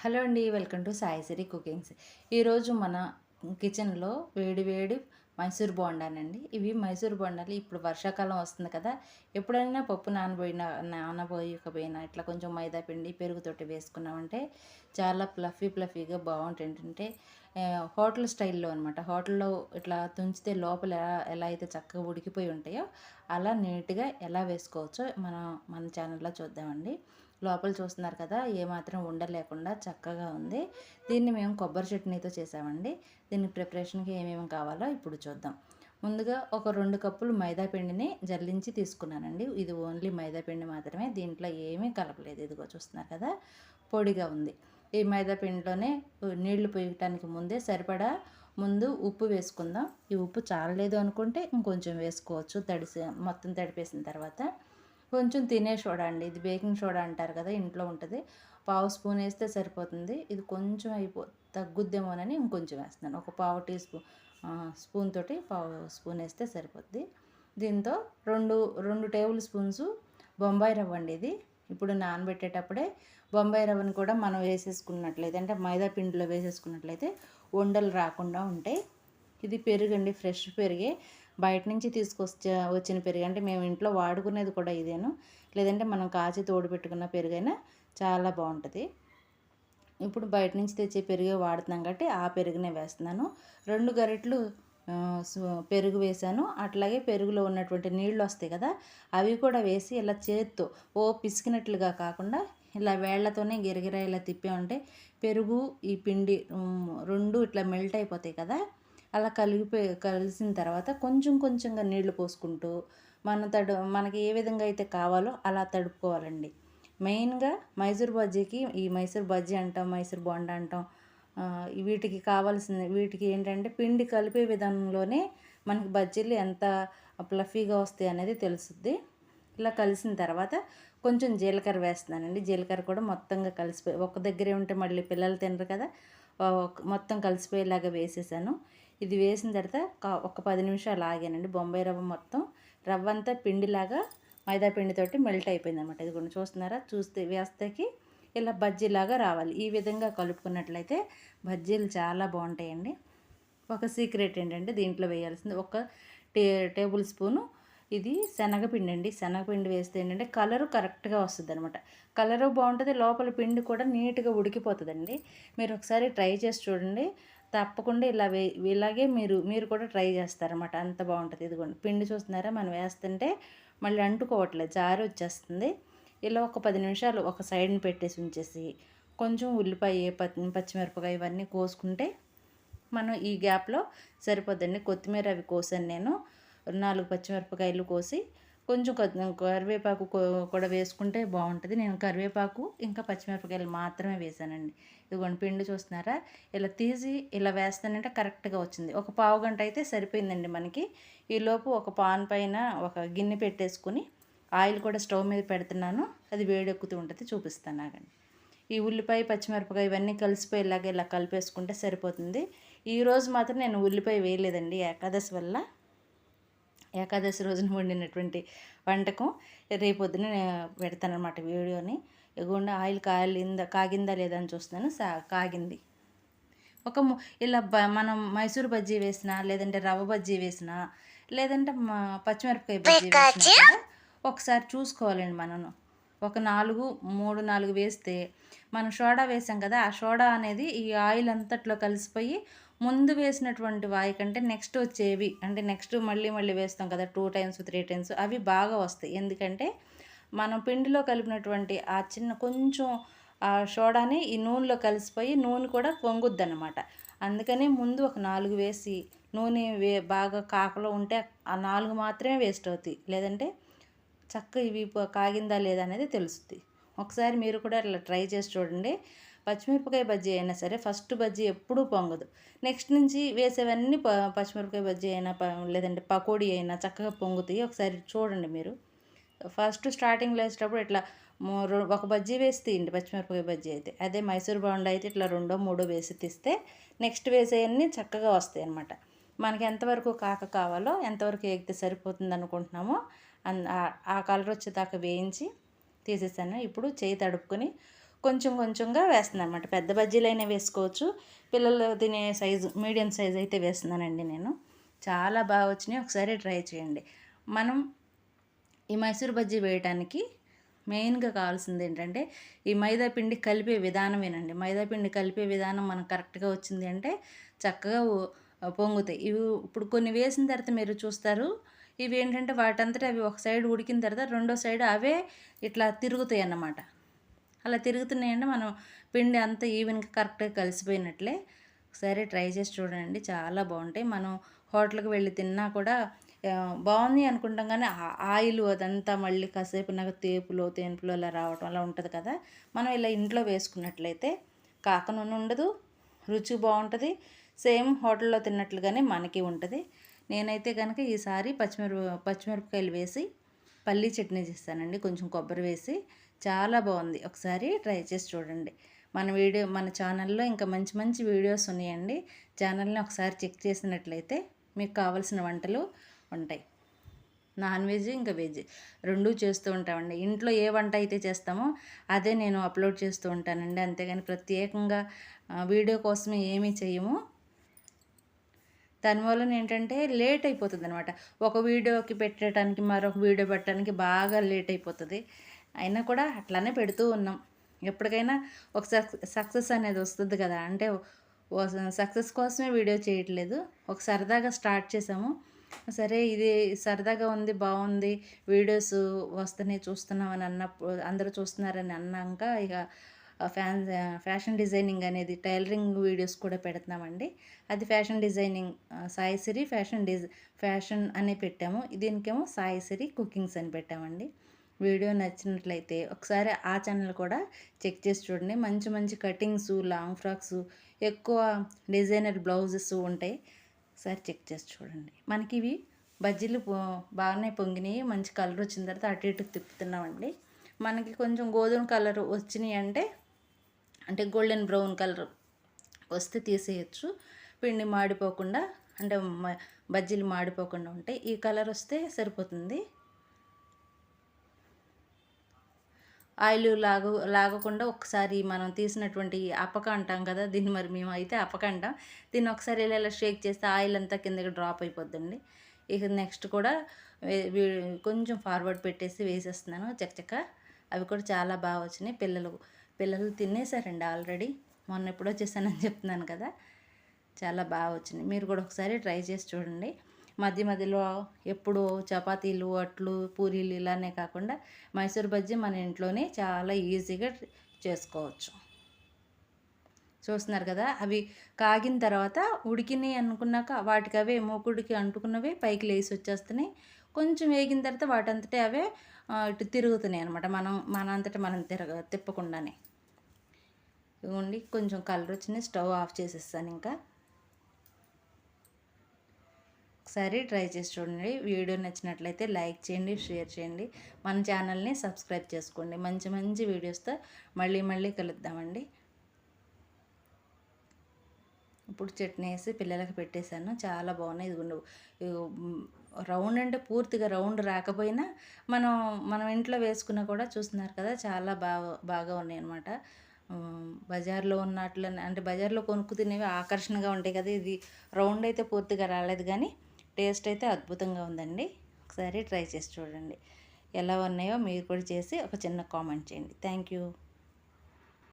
Hello అండి welcome to Saisiri cookings. ఈరోజు మన కిచెన్లో వేడి వేడి మైసూర్ బోండానండి. ఇవి మైసూర్ బోండాలు ఇప్పుడు వర్షాకాలం వస్తుంది కదా ఎప్పుడైనా పప్పు నానబోయిన నానబోయకపోయినా ఇట్లా కొంచెం మైదా పిండి పెరుగుతోటి వేసుకున్నామంటే చాలా ప్లఫీ ప్లఫీగా బాగుంటాయి ఏంటంటే హోటల్ స్టైల్లో అనమాట హోటల్లో ఇట్లా తుంచితే లోపల ఎలా ఎలా అయితే చక్కగా ఉడికిపోయి ఉంటాయో అలా నీట్గా ఎలా వేసుకోవచ్చో మనం మన ఛానల్లో చూద్దామండి. లోపల చూస్తున్నారు కదా ఏమాత్రం ఉండలేకుండా చక్కగా ఉంది. దీన్ని మేము కొబ్బరి చట్నీతో చేసామండి. దీని ప్రిపరేషన్కి ఏమేమి కావాలో ఇప్పుడు చూద్దాం. ముందుగా ఒక రెండు కప్పులు మైదా పిండిని జల్లించి తీసుకున్నానండి. ఇది ఓన్లీ మైదా పిండి మాత్రమే దీంట్లో ఏమీ కలపలేదు. ఇదిగో చూస్తున్నారు కదా పొడిగా ఉంది. ఈ మైదా పిండిలోనే నీళ్ళు పోయటానికి ముందే సరిపడా ముందు ఉప్పు వేసుకుందాం. ఈ ఉప్పు చాలలేదు అనుకుంటే ఇంకొంచెం వేసుకోవచ్చు. తడిసి మొత్తం తడిపేసిన తర్వాత కొంచెం తినే సోడా అండి. ఇది బేకింగ్ సోడా అంటారు కదా ఇంట్లో ఉంటుంది. పావు స్పూన్ వేస్తే సరిపోతుంది. ఇది కొంచెం అయిపో తగ్గుద్దేమోనని ఇంకొంచెం వేస్తున్నాను. ఒక పావు టీ స్పూన్ స్పూన్ తోటి పావు స్పూన్ వేస్తే సరిపోద్ది. దీంతో రెండు రెండు టేబుల్ స్పూన్స్ బొంబాయి రవ్వ అండి ఇది. ఇప్పుడు నానబెట్టేటప్పుడే బొంబాయి రవ్వను కూడా మనం వేసేసుకున్నట్లయితే అంటే మైదా పిండిలో వేసేసుకున్నట్లయితే ఉండలు రాకుండా ఉంటాయి. ఇది పెరుగండి ఫ్రెష్ పెరిగే బయట నుంచి తీసుకొచ్చే వచ్చిన పెరుగు. అంటే మేము ఇంట్లో వాడుకునేది కూడా ఇదేను. లేదంటే మనం కాచి తోడు పెట్టుకున్న పెరుగైనా చాలా బాగుంటుంది. ఇప్పుడు బయట నుంచి తెచ్చే పెరుగే వాడుతున్నాం కాబట్టి ఆ పెరుగునే వేస్తున్నాను. రెండు గరిటలు పెరుగు వేసాను అట్లాగే పెరుగులో ఉన్నటువంటి నీళ్ళు వస్తాయి కదా అవి కూడా వేసి ఇలా చేత్తో ఓ పిసికినట్లుగా కాకుండా ఇలా వేళ్ళతోనే గిరగిర ఇలా తిప్పామంటే పెరుగు ఈ పిండి రెండు ఇట్లా మెల్ట్ అయిపోతాయి కదా అలా కలిగిపోయి కలిసిన తర్వాత కొంచెం కొంచెంగా నీళ్ళు పోసుకుంటూ మన తడు మనకి ఏ విధంగా అయితే కావాలో అలా తడుపుకోవాలండి. మెయిన్గా మైసూర్ బజ్జీకి ఈ మైసూర్ బజ్జీ అంటాం మైసూర్ బొండ అంటాం వీటికి కావాల్సిన వీటికి ఏంటంటే పిండి కలిపే విధానంలోనే మనకి బజ్జీలు ఎంత ప్లఫీగా వస్తాయి అనేది తెలుస్తుంది ఇలా కలిసిన తర్వాత కొంచెం జీలకర్ర వేస్తున్నానండి. జీలకర్ర కూడా మొత్తంగా కలిసిపోయి ఒక దగ్గరే ఉంటే మళ్ళీ పిల్లలు తినరు కదా మొత్తం కలిసిపోయేలాగా వేసేసాను. ఇది వేసిన తర్వాత ఒక- ఒక పది నిమిషాలు ఆగానండి. బొంబాయి రవ్వ మొత్తం రవ్వ అంతా పిండిలాగా మైదా పిండితోటి మెల్ట్ అయిపోయింది అనమాట ఇది కూడా చూస్తున్నారా? చూస్తే వేస్తేకి ఇలా బజ్జీలాగా రావాలి. ఈ విధంగా కలుపుకున్నట్లయితే బజ్జీలు చాలా బాగుంటాయండి. ఒక సీక్రెట్ ఏంటంటే దీంట్లో వేయాల్సింది ఒక టే టేబుల్ స్పూను ఇది శనగపిండి అండి. శనగపిండి వేస్తే ఏంటంటే కలరు కరెక్ట్గా వస్తుంది అనమాట కలరు బాగుంటుంది లోపల పిండి కూడా నీట్గా ఉడికిపోతుందండి. మీరు ఒకసారి ట్రై చేసి చూడండి. తప్పకుండా ఇలా వే ఇలాగే మీరు మీరు కూడా ట్రై చేస్తారన్నమాట. అంత బాగుంటుంది. ఇదిగోండి. పిండి చూస్తున్నారా? మనం వేస్తుంటే మళ్ళీ అంటుకోవట్లేదు. జారి వచ్చేస్తుంది. ఇలా ఒక పది నిమిషాలు ఒక సైడ్ని పెట్టేసి ఉంచేసి కొంచెం ఉల్లిపాయ పచ్చిమిరపకాయ ఇవన్నీ కోసుకుంటే మనం ఈ గ్యాప్లో సరిపోద్దండి. కొత్తిమీర అవి కోసాను నేను. నాలుగు పచ్చిమిరపకాయలు కోసి కొంచెం కరివేపాకు కూడా వేసుకుంటే బాగుంటుంది. నేను కరివేపాకు ఇంకా పచ్చిమిరపకాయలు మాత్రమే వేసానండి. ఇదిగోండి పిండి చూస్తున్నారా? ఇలా తీసి ఇలా వేస్తానంటే కరెక్ట్గా వచ్చింది. ఒక పావు గంట అయితే సరిపోయిందండి మనకి. ఈలోపు ఒక పాన్ పైన ఒక గిన్నె పెట్టేసుకుని ఆయిల్ కూడా స్టవ్ మీద పెడుతున్నాను. అది వేడెక్కుతూ ఉంటుంది చూపిస్తాను ఆగండి. ఈ ఉల్లిపాయ పచ్చిమిరపకాయ ఇవన్నీ కలిసిపోయేలాగా ఇలా కలిపేసుకుంటే సరిపోతుంది. ఈరోజు మాత్రం నేను ఉల్లిపాయ వేయలేదండి ఏకాదశి వల్ల. ఏకాదశి రోజున వండినటువంటి వంటకం రేపొద్దున పెడతాను అనమాట వీడియోని. ఇవ్వకుండా ఆయిల్ కాలిందా కాగిందా లేదా అని చూస్తున్నాను. సా కాగింది. ఒక ము- ఇలా బ మనం మైసూర్ బజ్జీ వేసినా లేదంటే రవ్వ బజ్జీ వేసినా లేదంటే మా పచ్చిమిరపకాయ బజ్జీ వేసినా ఒకసారి చూసుకోవాలండి మనం ఒక నాలుగు మూడు నాలుగు వేస్తే మనం సోడా వేసాం కదా ఆ సోడా అనేది ఈ ఆయిల్ అంతట్లో కలిసిపోయి ముందు వేసినటువంటి వాయి కంటే నెక్స్ట్ వచ్చేవి. అంటే నెక్స్ట్ మళ్ళీ మళ్ళీ వేస్తాం కదా టూ టైమ్స్ త్రీ టైమ్స్ అవి బాగా వస్తాయి. ఎందుకంటే మనం పిండిలో కలిపినటువంటి ఆ చిన్న కొంచెం ఆ సోడాని ఈ నూనెలో కలిసిపోయి నూనె కూడా పొంగుద్ది అనమాట అందుకని ముందు ఒక నాలుగు వేసి నూనె వే బాగా కాకలో ఉంటే ఆ నాలుగు మాత్రమే వేస్ట్ అవుతాయి. లేదంటే చక్క ఇవి కాగిందా లేదా అనేది తెలుస్తుంది. ఒకసారి మీరు కూడా అట్లా ట్రై చేసి చూడండి. పచ్చిమిరపకాయ బజ్జీ అయినా సరే ఫస్ట్ బజ్జీ ఎప్పుడూ పొంగదు. నెక్స్ట్ నుంచి వేసేవన్నీ ప పచ్చిమిరపకాయ బజ్జీ అయినా లేదంటే పకోడీ అయినా చక్కగా పొంగుతాయి. ఒకసారి చూడండి మీరు. ఫస్ట్ స్టార్టింగ్లో వేసేటప్పుడు ఇట్లా ఒక బజ్జీ వేసి తీయండి పచ్చిమిరపకాయ బజ్జీ అయితే. అదే మైసూర్ బోండా అయితే ఇట్లా రెండో మూడో వేసి తీస్తే నెక్స్ట్ వేసేవన్నీ చక్కగా వస్తాయి అన్నమాట. మనకి ఎంతవరకు కాక కావాలో ఎంతవరకు వేగితే సరిపోతుంది అనుకుంటున్నామో అన్- ఆ- ఆ కలర్ వచ్చేదాకా వేయించి తీసేసాను. ఇప్పుడు చేయి తడుపుకొని కొంచెం కొంచెంగా వేస్తున్నాను అనమాట పెద్ద బజ్జీలైనా వేసుకోవచ్చు. పిల్లలు తినే సైజు మీడియం సైజు అయితే వేస్తున్నానండి నేను. చాలా బాగా వచ్చినాయి. ఒకసారి ట్రై చేయండి. మనం ఈ మైసూర్ బజ్జీ వేయటానికి మెయిన్గా కావాల్సింది ఏంటంటే ఈ మైదా పిండి కలిపే విధానమేనండి. మైదా పిండి కలిపే విధానం మనకు కరెక్ట్గా వచ్చింది అంటే చక్కగా పొంగుతాయి. ఇవి ఇప్పుడు కొన్ని వేసిన తర్వాత మీరు చూస్తారు. ఇవి ఏంటంటే వాటంతటా అవి ఒక సైడ్ ఉడికిన తర్వాత రెండో సైడ్ అవే ఇట్లా తిరుగుతాయి అన్నమాట అలా తిరుగుతున్నాయంటే మనం పిండి అంతా ఈవెన్గా కరెక్ట్గా కలిసిపోయినట్లే. ఒకసారి ట్రై చేసి చూడండి చాలా బాగుంటాయి. మనం హోటల్కి వెళ్ళి తిన్నా కూడా బాగుంది అనుకుంటాం కానీ ఆయిల్ అదంతా మళ్ళీ కాసేపు నాకు తేపులో తేనుపులో అలా రావటం అలా ఉంటుంది కదా. మనం ఇలా ఇంట్లో వేసుకున్నట్లయితే కాక నూనె ఉండదు రుచి బాగుంటుంది. సేమ్ హోటల్లో తిన్నట్లుగానే మనకి ఉంటుంది. నేనైతే కనుక ఈసారి పచ్చిమిరప పచ్చిమిరపకాయలు వేసి పల్లీ చట్నీ చేస్తానండి. కొంచెం కొబ్బరి వేసి చాలా బాగుంది. ఒకసారి ట్రై చేసి చూడండి. మన వీడియో మన ఛానల్లో ఇంకా మంచి మంచి వీడియోస్ ఉన్నాయండి. ఛానల్ని ఒకసారి చెక్ చేసినట్లయితే మీకు కావాల్సిన వంటలు ఉంటాయి. నాన్ వెజ్ ఇంకా వెజ్ రెండూ చేస్తూ ఉంటామండి. ఇంట్లో ఏ వంట అయితే చేస్తామో అదే నేను అప్లోడ్ చేస్తూ ఉంటానండి. అంతేగాని ప్రత్యేకంగా వీడియో కోసమే ఏమీ చేయము. దానివల్ల ఏంటంటే లేట్ అయిపోతుంది అనమాట ఒక వీడియోకి పెట్టడానికి మరొక వీడియో పెట్టడానికి బాగా లేట్ అయిపోతుంది. అయినా కూడా అట్లానే పెడుతూ ఉన్నాం. ఎప్పటికైనా ఒక సక్సెస్ అనేది వస్తుంది కదా. అంటే సక్సెస్ కోసమే వీడియో చేయట్లేదు. ఒక సరదాగా స్టార్ట్ చేసాము. సరే ఇది సరదాగా ఉంది బాగుంది వీడియోస్ వస్తేనే చూస్తున్నామని అన్నప్పుడు అందరూ చూస్తున్నారని అన్నాక ఇక ఫ్యాన్ ఫ్యాషన్ డిజైనింగ్ అనేది టైలరింగ్ వీడియోస్ కూడా పెడుతున్నామండి. అది ఫ్యాషన్ డిజైనింగ్ సాయిసిరి ఫ్యాషన్ డిజ ఫ్యాషన్ అని పెట్టాము. దీనికేమో సాయిసిరి కుకింగ్స్ అని పెట్టామండి. వీడియో నచ్చినట్లయితే ఒకసారి ఆ ఛానల్ కూడా చెక్ చేసి చూడండి. మంచి మంచి కటింగ్స్ లాంగ్ ఫ్రాక్స్ ఎక్కువ డిజైనర్ బ్లౌజెస్ ఉంటాయి. ఒకసారి చెక్ చేసి చూడండి. మనకి ఇవి బజ్జీలు బాగానే పొంగినాయి. మంచి కలర్ వచ్చిన తర్వాత అటు ఇటు తిప్పుతున్నామండి. మనకి కొంచెం గోధుమ కలర్ వచ్చినాయి అంటే అంటే గోల్డెన్ బ్రౌన్ కలర్ వస్తే తీసేయచ్చు. పిండి మాడిపోకుండా అంటే బజ్జీలు మాడిపోకుండా ఉంటాయి ఈ కలర్ వస్తే సరిపోతుంది. ఆయిల్ లాగ లాగకుండా ఒకసారి మనం తీసినటువంటి అప్పక అంటాం కదా దీన్ని మరి మేము అయితే అప్పక అంటాం. దీన్ని ఒకసారి ఇలా ఇలా షేక్ చేస్తే ఆయిల్ అంతా కిందకి డ్రాప్ అయిపోద్దండి. ఇక నెక్స్ట్ కూడా కొంచెం ఫార్వర్డ్ పెట్టేసి వేసేస్తున్నాను చక్కచక్క. అవి కూడా చాలా బాగా వచ్చినాయి పిల్లలు పిల్లలు తినేసారండి ఆల్రెడీ. మొన్న ఎప్పుడో చేశానని చెప్తున్నాను కదా. చాలా బాగా వచ్చింది. మీరు కూడా ఒకసారి ట్రై చేసి చూడండి. మధ్య మధ్యలో ఎప్పుడు చపాతీలు అట్లు పూరీలు ఇలానే కాకుండా మైసూర్ బజ్జీ మన ఇంట్లోనే చాలా ఈజీగా చేసుకోవచ్చు. చూస్తున్నారు కదా అవి కాగిన తర్వాత ఉడికినాయి అనుకున్నాక వాటికి అవే మూకుడికి అంటుకున్నవే పైకి లేచి వచ్చేస్తున్నాయి. కొంచెం వేగిన తర్వాత వాటంతటే అవే ఇటు తిరుగుతున్నాయి అనమాట మనం మన అంతటా మనం తిరగ తిప్పకుండానే. ఇవ్వండి కొంచెం కలర్ వచ్చినాయి స్టవ్ ఆఫ్ చేసేస్తాను ఇంకా. ఒకసారి ట్రై చేసి చూడండి వీడియో నచ్చినట్లయితే లైక్ చేయండి షేర్ చేయండి. మన ఛానల్ని సబ్స్క్రైబ్ చేసుకోండి. మంచి మంచి వీడియోస్తో మళ్ళీ మళ్ళీ కలుద్దామండి. ఇప్పుడు చట్నీ వేసి పిల్లలకి పెట్టేశాను. చాలా బాగున్నాయి. ఇదిగోండి రౌండ్ అంటే పూర్తిగా రౌండ్ రాకపోయినా మనం మనం ఇంట్లో వేసుకున్నా కూడా చూస్తున్నారు కదా చాలా బాగా బాగా ఉన్నాయి అనమాట బజార్లో ఉన్నట్లు అంటే బజార్లో కొనుక్కు తినేవి ఆకర్షణగా ఉంటాయి కదా ఇది రౌండ్ అయితే పూర్తిగా రాలేదు కానీ టేస్ట్ అయితే అద్భుతంగా ఉందండి. ఒకసారి ట్రై చేసి చూడండి. ఎలా ఉన్నాయో మీరు కూడా చేసి ఒక చిన్న కామెంట్ చేయండి. Thank you.